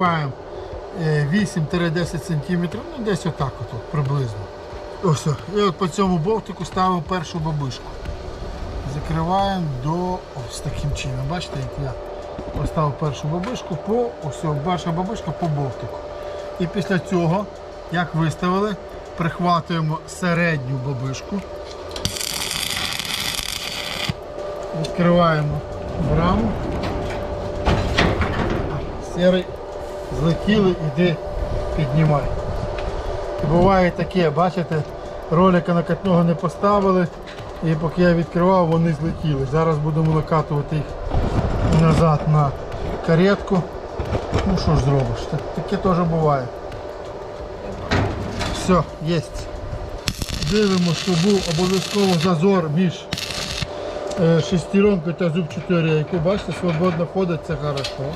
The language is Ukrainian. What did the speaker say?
Маємо е, 8-10 см, ну десь отак от, приблизно. Ось. І от по цьому болтику ставимо першу бабишку. Закриваємо до ось таким чином. Бачите, як я поставив першу бабишку по ось перша бабишка по болтику. І після цього, як виставили, прихватуємо середню бабишку. Відкриваємо браму. Серий злетіли, іди піднімай. Буває таке, бачите, ролика накатного не поставили, і поки я відкривав, вони злетіли. Зараз будемо накатувати їх назад на каретку. Ну що ж зробиш, таке теж буває. Все, є. Дивимося, щоб був обов'язково зазор між е, шестеренкою та зуб 4, яку бачите, свободно ходить, це хорошо.